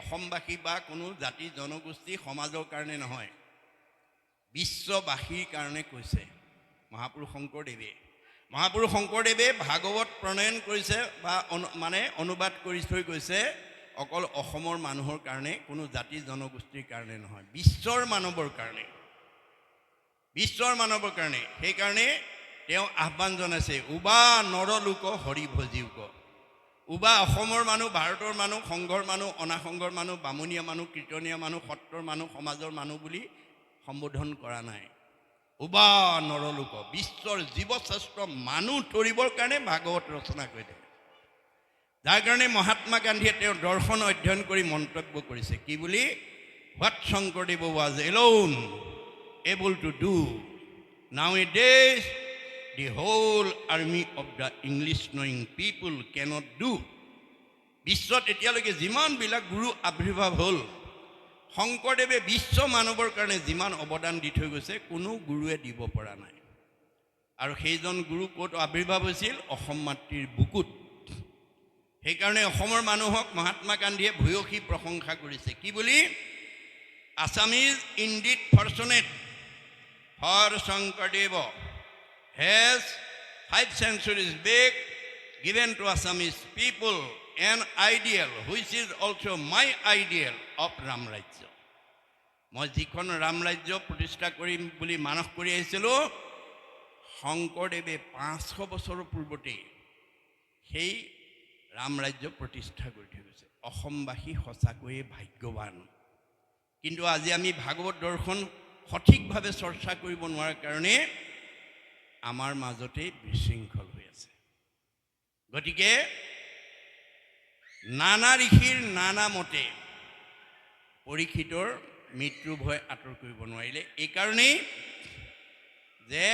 অসমবাসী বা কোনো জাতি জনগোষ্ঠী সমাজৰ কাৰণে নহয়, বিশ্ববাসীৰ কাৰণে কৈছে মহাপুৰুষ শংকৰদেৱে। মহাপুৰুষ শংকৰদেৱে ভাগৱত প্ৰণয়ন কৰিছে বা মানে অনুবাদ কৰি থৈ কৈছে অকল অসমৰ মানুহৰ কাৰণে, কোনো জাতি জনগোষ্ঠীৰ কাৰণে নহয়, বিশ্বৰ মানৱৰ কাৰণে। বিশ্বৰ মানৱৰ কাৰণে, সেইকাৰণে তেওঁ আহ্বান জনাইছে, উবা নৰলোক হৰি ভজিওক উবা অসমৰ মানুহ ভাৰতৰ মানুহ সংঘৰ মানুহ অনাসংঘৰ মানুহ বামুণীয়া মানুহ কীৰ্তনীয়া মানুহ সত্ৰৰ মানুহ সমাজৰ মানুহ বুলি সম্বোধন কৰা নাই। উবা নৰলোক বিশ্বৰ জীৱশ্ৰেষ্ঠ মানুহ তৰিবৰ কাৰণে ভাগৱত ৰচনা কৰি থাকে যাৰ কাৰণে মহাত্মা গান্ধীয়ে তেওঁৰ দৰ্শন অধ্যয়ন কৰি মন্তব্য কৰিছে। কি বুলি? What Sankardev was alone able to do nowadays the whole army of the English knowing people cannot do বিশ্বত এতিয়ালৈকে যিমানবিলাক গুৰু আৱিৰ্ভাৱ হ'ল শংকৰদেৱে বিশ্ব মানৱৰ কাৰণে যিমান অৱদান দি থৈ গৈছে কোনো গুৰুৱে দিব পৰা নাই আৰু সেইজন গুৰু ক'ত আৱিৰ্ভাৱ হৈছিল অসম মাতৃৰ বুকুত সেইকাৰণে অসমৰ মানুহক মহাত্মা গান্ধীয়ে ভূয়সী প্ৰশংসা কৰিছে কি বুলি Assamese indeed fortunate for Sankardev has five centuries back given to Assamese people an ideal, which is also my ideal of Ram ৰাজ্য মই যিখন ৰাম ৰাজ্য প্ৰতিষ্ঠা কৰিম বুলি মানস কৰি আহিছিলোঁ, শংকৰদেৱে পাঁচশো বছৰৰ পূৰ্বতেই সেই ৰাম ৰাজ্য প্ৰতিষ্ঠা কৰি থৈ গৈছে। অসমবাসী সঁচাকৈয়ে ভাগ্যৱান। কিন্তু আজি আমি ভাগৱত দৰ্শন সঠিকভাৱে চৰ্চা কৰিব নোৱাৰাৰ কাৰণে আমাৰ মাজতেই বিশৃংখল হৈ আছে গতিকে, নানা ঋষিৰ নানা মতে পৰীক্ষিতৰ মৃত্যু ভয় আঁতৰ কৰিব নোৱাৰিলে। এইকাৰণেই যে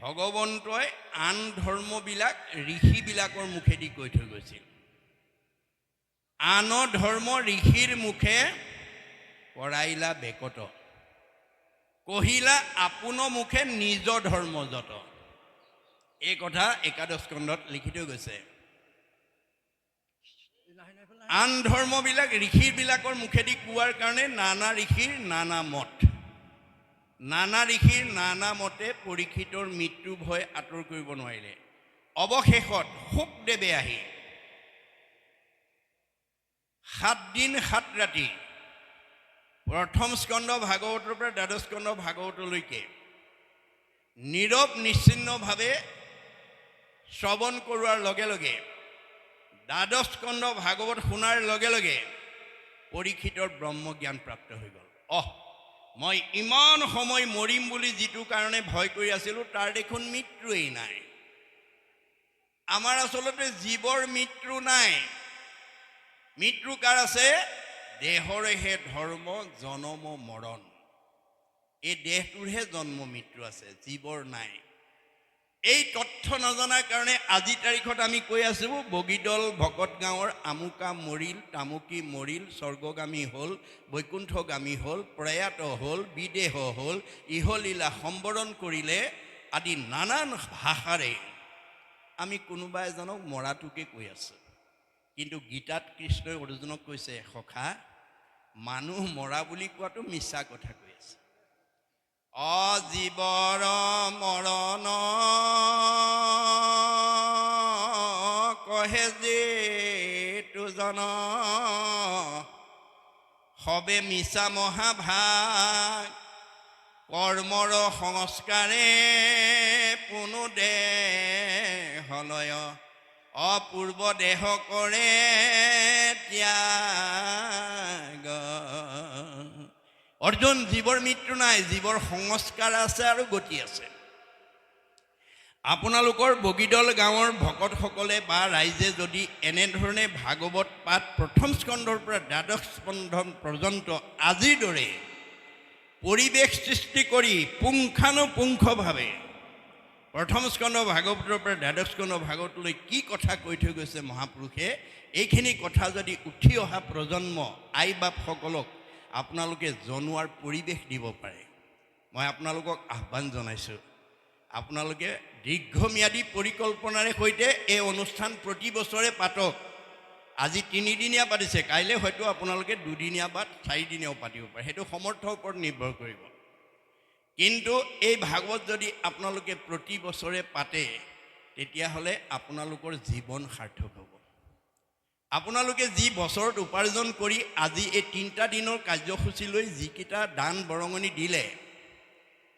ভগৱন্তই আন ধৰ্মবিলাক ঋষিবিলাকৰ মুখেদি কৈ থৈ গৈছিল। আন ধৰ্ম ঋষিৰ মুখে কৰাইলা বেকত। কহিলা, আপোন মুখে নিজ ধৰ্ম যত। এই কথা একাদশ স্কন্ধত লিখি থৈ গৈছে। আন ধৰ্মবিলাক ঋষিবিলাকৰ মুখেদি কোৱাৰ কাৰণে নানা ঋষিৰ নানা মত নানা ঋষিৰ নানা মতে পৰীক্ষিতৰ মৃত্যু ভয় আঁতৰ কৰিব নোৱাৰিলে। অৱশেষত শুকদেৱে আহি সাত দিন সাত ৰাতি প্ৰথম স্কন্ধ ভাগৱতৰ পৰা দ্বাদশ স্কন্ধ ভাগৱতলৈকে। নীৰৱ নিশ্চিহ্নভাৱে শ্ৰৱণ কৰোৱাৰ লগে লগে, দ্বাদশ স্কন্ধ ভাগৱত শুনাৰ লগে লগে পৰীক্ষিতৰ ব্ৰহ্মজ্ঞান প্ৰাপ্ত হৈ গ'ল। অহ, মই ইমান সময় মৰিম বুলি যিটো কাৰণে ভয় কৰি আছিলোঁ, তাৰ দেখোন মৃত্যুৱেই নাই। আমাৰ আচলতে জীৱৰ মৃত্যু নাই। মৃত্যু কাৰ আছে? দেহৰেহে ধৰ্ম, জনম মৰণ। এই দেহটোৰহে জন্ম মৃত্যু আছে, জীৱৰ নাই। এই তথ্য নজনাৰ কাৰণে আজি তাৰিখত আমি কৈ আছোঁ, বগীদল ভকত গাঁৱৰ আমুকা মৰিল, তামুকী মৰিল, স্বৰ্গগামী হ'ল, বৈকুণ্ঠগামী হ'ল, প্ৰয়াত হ'ল, বিদেহ হ'ল, ইহলীলা সম্বৰণ কৰিলে আদি নানান ভাষাৰে আমি কোনোবা এজনক মৰাটোকে কৈ আছোঁ। কিন্তু গীতাত কৃষ্ণই অৰ্জুনক কৈছে সখা মানুহ মৰা বুলি কোৱাটো মিছা কথা কৈ আছে। অজীৱৰ মৰণ কহে যে জন, সবে মিছা মহাভাগ, কৰ্মৰ সংস্কাৰে পুনু দেহলয়, অপূৰ্ব দেহ কৰে ত্যাগ। অৰ্জুন জীৱৰ মৃত্যু নাই, জীৱৰ সংস্কাৰ আছে আৰু গতি আছে। আপোনালোকৰ বগীদল গাঁৱৰ ভকতসকলে বা ৰাইজে যদি এনেধৰণে ভাগৱত পাঠ প্ৰথম স্কন্ধৰ পৰা দ্বাদশ স্কন্ধ পৰ্যন্ত আজিৰ দৰে পৰিৱেশ সৃষ্টি কৰি পুংখানুপুংখভাৱে প্ৰথম স্কন্ধ, ভাগৱতৰ পৰা দ্বাদশ স্কন্ধ, ভাগৱতলৈ কি কথা কৈ থৈ গৈছে মহাপুৰুষে, এইখিনি কথা যদি উঠি অহা প্ৰজন্ম আই বাপসকলক আপোনালোকে জনোৱাৰ পৰিৱেশ দিব পাৰে। মই আপোনালোকক আহ্বান জনাইছোঁ। আপোনালোকে দীৰ্ঘম্যাদী পৰিকল্পনাৰে সৈতে এই অনুষ্ঠান প্ৰতি বছৰে পাতক। আজি তিনিদিনীয়া পাতিছে, কাইলৈ হয়তো আপোনালোকে দুদিনীয়া বা চাৰিদিনীয়াও পাতিব পাৰে। সেইটো সমৰ্থৰ ওপৰত নিৰ্ভৰ কৰিব। কিন্তু এই ভাগৱত যদি আপোনালোকে প্ৰতি বছৰে পাতে, তেতিয়াহ'লে আপোনালোকৰ জীৱন সাৰ্থক হ'ব। আপোনালোকে যি বছৰত উপাৰ্জন কৰি আজি এই তিনিটা দিনৰ কাৰ্যসূচীলৈ যিকেইটা দান বৰঙণি দিলে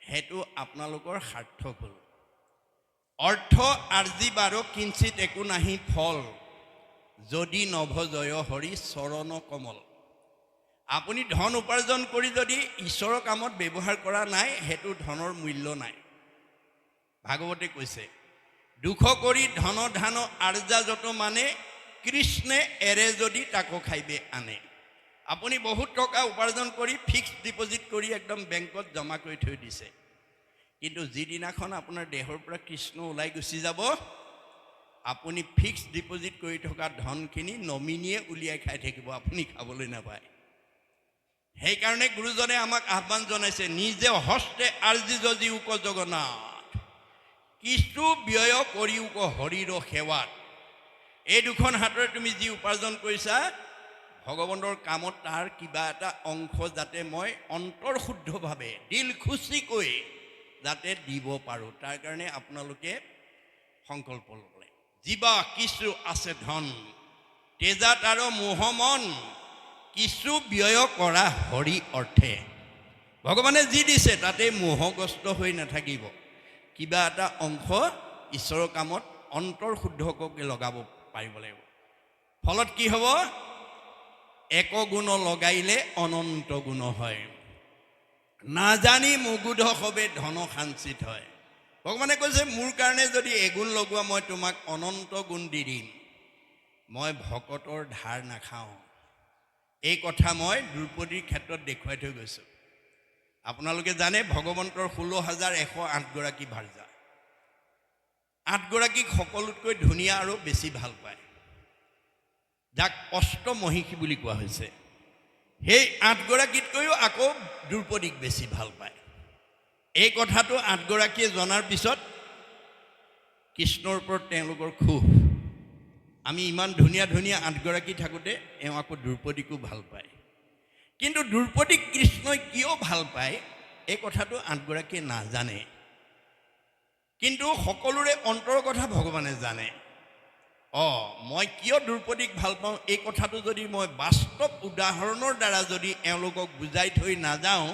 সেইটো আপোনালোকৰ সাৰ্থক হ'ল। অৰ্থ আৰ্জি বাৰ কিঞ্চিত একো নাহি ফল যদি নভজয় হৰি চৰণ কমল। আপুনি ধন উপাৰ্জন কৰি যদি ঈশ্বৰৰ কামত ব্যৱহাৰ কৰা নাই সেইটো ধনৰ মূল্য নাই। ভাগৱতে কৈছে দুখ কৰি ধন ধান আৰ্জা যত মানে কৃষ্ণে এৰে যদি তাকো খাইবে আনে। আপুনি বহুত টকা উপাৰ্জন কৰি ফিক্সড ডিপজিট কৰি একদম বেংকত জমা কৰি থৈ দিছে। কিন্তু যিদিনাখন আপোনাৰ দেহৰ পৰা কৃষ্ণ ওলাই গুচি যাব, আপুনি ফিক্সড ডিপজিট কৰি থকা ধনখিনি নমিনীয়ে উলিয়াই খাই থাকিব, আপুনি খাবলৈ নাপায়। সেইকাৰণে গুৰুজনে আমাক আহ্বান জনাইছে, নিজে হস্তে আৰ্জি যদি উক জগন্নাথ। কিছু ব্যয় কৰি উক হৰিৰ সেৱাত। এই দুখন হাতৰে তুমি যি উপাৰ্জন কৰিছা ভগৱানৰ কামত তাৰ কিবা এটা অংশ যাতে মই অন্তৰ্শুদ্ধভাৱে, দিল খুচিকৈ যাতে দিব পাৰোঁ। তাৰ কাৰণে আপোনালোকে সংকল্প ল'লে। জীৱা, কিছু আছে ধন, তেজাত আৰু মোহমন কিছু ব্যয় কৰা হৰি অৰ্থে। ভগৱানে যি দিছে তাতে মোহগ্ৰস্ত হৈ নাথাকিব। কিবা এটা অংশ ঈশ্বৰৰ কামত অন্তৰ্শুদ্ধকৈ লগাব পাৰিব লাগিব। ফলত কি হ'ব? এক গুণ লগাইলে অনন্ত গুণ হয়। নাজানি মুগুধ সবে ধন সাঞ্চিত হয়। ভগৱানে কৈছে, মোৰ কাৰণে যদি এগুণ লগোৱা মই তোমাক অনন্ত গুণ দি দিম। মই ভকতৰ ধাৰ নাখাওঁ। এই কথা মই দ্ৰৌপদীৰ ক্ষেত্ৰত দেখুৱাই থৈ গৈছোঁ। আপোনালোকে জানে, ভগৱন্তৰ ষোল্ল হাজাৰ এশ আঠগৰাকী ভাৰ্যা আঠগৰাকীক সকলোতকৈ ধুনীয়া আৰু বেছি ভালো পায়। যাক অষ্টমহিষী বুলি কোৱা হৈছে। সেই আঠগৰাকীতকৈও আকৌ দ্ৰৌপদীক বেছি ভালো পায়। এই কথাটো আঠগৰাকীয়ে জনাৰ পিছত কৃষ্ণৰ ওপৰত তেওঁলোকৰ ক্ষোভ। আমি ইমান ধুনীয়া ধুনীয়া আঠগৰাকী থাকোঁতে এওঁ আকৌ দ্ৰৌপদীকো ভালো পায়। কিন্তু দ্ৰৌপদীক কৃষ্ণই কিয় ভালো পায়, এই কথাটো আঠগৰাকীয়ে নাজানে। কিন্তু সকলোৰে অন্তৰৰ কথা ভগৱানে জানে। অঁ, মই কিয় দ্ৰৌপদীক ভালো পাওঁ? এই কথাটো যদি মই বাস্তৱ উদাহৰণৰ দ্বাৰা যদি এওঁলোকক বুজাই থৈ নাযাওঁ,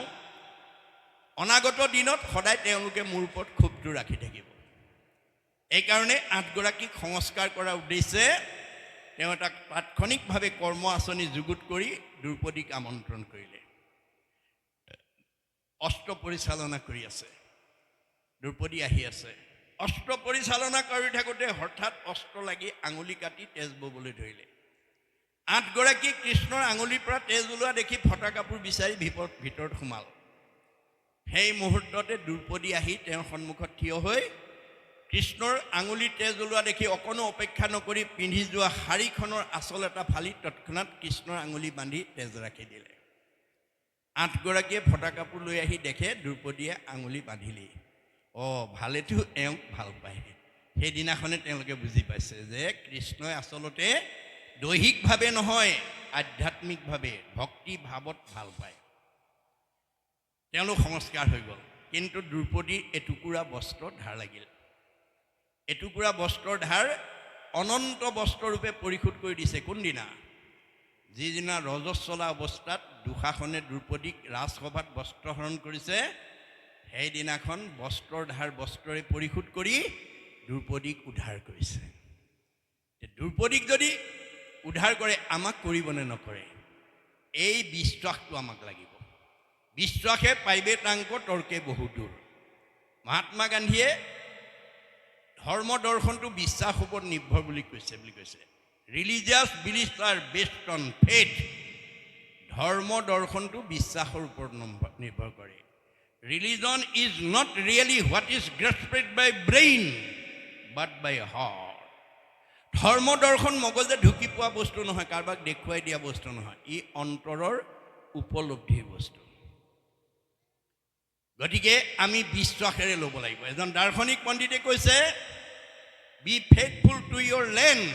অনাগত দিনত সদায় তেওঁলোকে মোৰ ওপৰত ক্ষোভটো ৰাখি থাকিব। এইকাৰণে আঠগৰাকীক সংস্কাৰ কৰাৰ উদ্দেশ্যে তেওঁ এটা তাৎক্ষণিকভাৱে কৰ্ম আঁচনি যুগুত কৰি দ্ৰৌপদীক আমন্ত্ৰণ কৰিলে। অস্ত্ৰ পৰিচালনা কৰি আছে। দ্ৰৌপদী আহি আছে। অস্ত্ৰ পৰিচালনা কৰি থাকোঁতে হঠাৎ অস্ত্ৰ লাগি আঙুলি কাটি তেজ ববলৈ ধৰিলে। আঠগৰাকী কৃষ্ণৰ আঙুলিৰ পৰা তেজ ওলোৱা দেখি ফটা কাপোৰ বিচাৰি ভিতৰত ভিতৰত সোমাল। সেই মুহূৰ্ততে দ্ৰৌপদী আহি তেওঁৰ সন্মুখত থিয় হৈ কৃষ্ণৰ আঙুলি তেজ ওলোৱা দেখি অকণো অপেক্ষা নকৰি পিন্ধি যোৱা শাৰীখনৰ আচল এটা ফালি তৎক্ষণাত কৃষ্ণৰ আঙুলি বান্ধি তেজ ৰাখি দিলে। আঠগৰাকীয়ে ফটা কাপোৰ লৈ আহি দেখে দ্ৰৌপদীয়ে আঙুলি বান্ধিলেই। অঁ ভালেতো এওঁক ভালো পায়। সেইদিনাখনে তেওঁলোকে বুজি পাইছে যে কৃষ্ণই আচলতে দৈহিকভাৱে নহয়, আধ্যাত্মিকভাৱে ভক্তি ভাৱত ভালো পায়। তেওঁলোক সংস্কাৰ হৈ গ'ল। কিন্তু দ্ৰৌপদীৰ এটুকুৰা বস্ত্ৰ ধাৰ লাগিল। এটুকুৰা বস্ত্ৰৰ ধাৰ অনন্ত বস্ত্ৰৰূপে পৰিশোধ কৰি দিছে কোনদিনা? যিদিনা ৰজস্বলা অৱস্থাত দুশাসনে দ্ৰৌপদীক ৰাজসভাত বস্ত্ৰহৰণ কৰিছে সেইদিনাখন বস্ত্ৰৰ ধাৰ বস্ত্ৰৰে পৰিশোধ কৰি দ্ৰৌপদীক উদ্ধাৰ কৰিছে। দ্ৰৌপদীক যদি উদ্ধাৰ কৰে, আমাক কৰিবনে নকৰে? এই বিশ্বাসটো আমাক লাগিব। বিশ্বাসে পাইবে তাংক তৰ্কে বহু দূৰ। মহাত্মা গান্ধীয়ে ধৰ্ম দৰ্শনটো বিশ্বাস ওপৰত নিৰ্ভৰ বুলি কৈছে বুলি কৈছে। Religious belief are based on faith ধৰ্ম দৰ্শনটো বিশ্বাসৰ ওপৰত নিৰ্ভৰ কৰে। Religion is not really what is grasped by brain but by heart ধৰ্ম দৰ্শন মগজে ঢুকি পোৱা বস্তু নহয়, কাৰোবাক দেখুৱাই দিয়া বস্তু নহয়, ই অন্তৰৰ উপলব্ধিৰ বস্তু। গতিকে আমি বিশ্বাসেৰে ল'ব লাগিব। এজন দাৰ্শনিক পণ্ডিতে কৈছে be faithful to your land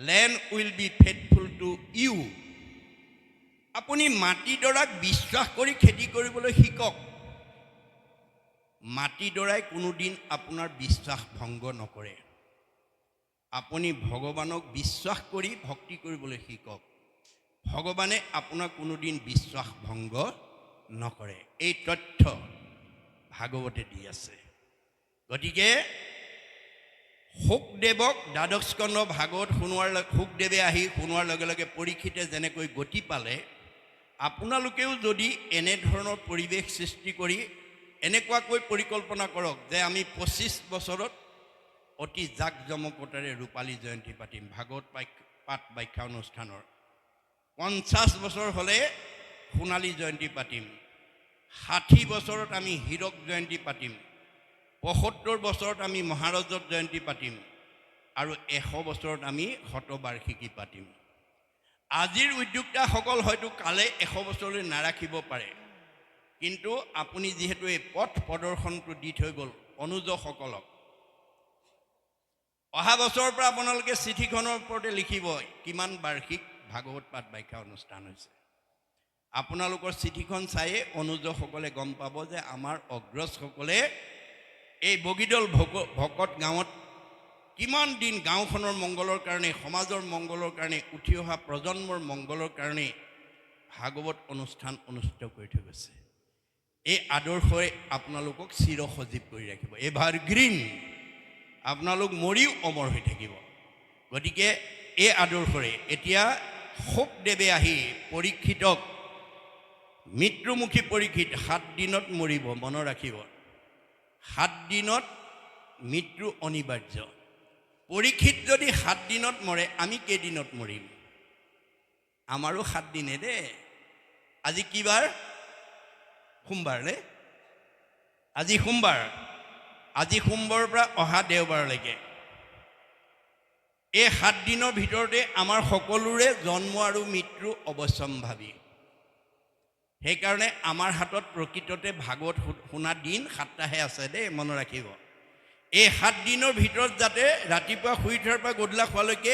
land will be faithful to you আপুনি মাটিডৰাক বিশ্বাস কৰি খেতি কৰিবলৈ শিকক। মাটিডৰাই কোনোদিন আপোনাৰ বিশ্বাস ভংগ নকৰে। আপুনি ভগৱানক বিশ্বাস কৰি ভক্তি কৰিবলৈ শিকক। ভগৱানে আপোনাক কোনোদিন বিশ্বাস ভংগ নকৰে। এই তথ্য ভাগৱতে দি আছে। গতিকে শুকদেৱক দ্বাদশ স্কন্ধ ভাগৱত শুনোৱাৰ শুকদেৱে আহি শুনোৱাৰ লগে লগে পৰীক্ষিতে যেনেকৈ গতি পালে আপোনালোকেও যদি এনেধৰণৰ পৰিৱেশ সৃষ্টি কৰি এনেকুৱাকৈ পৰিকল্পনা কৰক যে আমি পঁচিছ বছৰত অতি জাক জমকতাৰে ৰূপালী জয়ন্তী পাতিম, ভাগৱত পাঠ- ব্যাখ্যা অনুষ্ঠানৰ। পঞ্চাছ বছৰ হ'লে সোণালী জয়ন্তী পাতিম। ষাঠি বছৰত আমি হীৰক জয়ন্তী পাতিম। পঁসত্তৰ বছৰত আমি মহাৰজত জয়ন্তী পাতিম। আৰু এশ বছৰত আমি শতবাৰ্ষিকী পাতিম। আজিৰ উদ্যোক্তাসকল হয়তো কালে এশ বছৰলৈ নাৰাখিব পাৰে। কিন্তু আপুনি যিহেতু এই পথ প্ৰদৰ্শনটো দি থৈ গ'ল অনুজসকলক। অহা বছৰৰ পৰা আপোনালোকে চিঠিখনৰ ওপৰতে লিখিব কিমান বাৰ্ষিক ভাগৱত পাঠ ব্যাখ্যা অনুষ্ঠান হৈছে। আপোনালোকৰ চিঠিখন চায়ে অনুজসকলে গম পাব যে আমাৰ অগ্ৰজসকলে এই বগীদল ভক ভকত গাঁৱত কিমান দিন গাঁওখনৰ মংগলৰ কাৰণে, সমাজৰ মংগলৰ কাৰণে, উঠি অহা প্ৰজন্মৰ মংগলৰ কাৰণে ভাগৱত অনুষ্ঠান অনুষ্ঠিত কৰি থৈ গৈছে। এই আদৰ্শই আপোনালোকক চিৰ সজীৱ কৰি ৰাখিব। এভাৰ গ্ৰীণ, আপোনালোক মৰিও অমৰ হৈ থাকিব। গতিকে এই আদৰ্শৰে এতিয়া শোকদেৱে আহি পৰীক্ষিতক, মৃত্যুমুখী পৰীক্ষিত, সাত দিনত মৰিব, মনত ৰাখিব। সাত দিনত মৃত্যু অনিবাৰ্য। পৰীক্ষিত যদি সাত দিনত মৰে, আমি কেইদিনত মৰিম? আমাৰো সাত দিনে দেই আজি কি বাৰ সোমবাৰ আজি সোমবাৰ। আজি সোমবাৰৰ পৰা অহা দেওবাৰলৈকে। এই সাত দিনৰ ভিতৰতে আমাৰ সকলোৰে জন্ম আৰু মৃত্যু অৱশ্যম্ভাৱী। সেইকাৰণে আমাৰ হাতত প্ৰকৃততে ভাগৱত শুনা দিন সাতটাহে আছে দেই, মনত ৰাখিব। এই সাত দিনৰ ভিতৰত যাতে ৰাতিপুৱা শুই উঠাৰ পৰা গধূলা খোৱালৈকে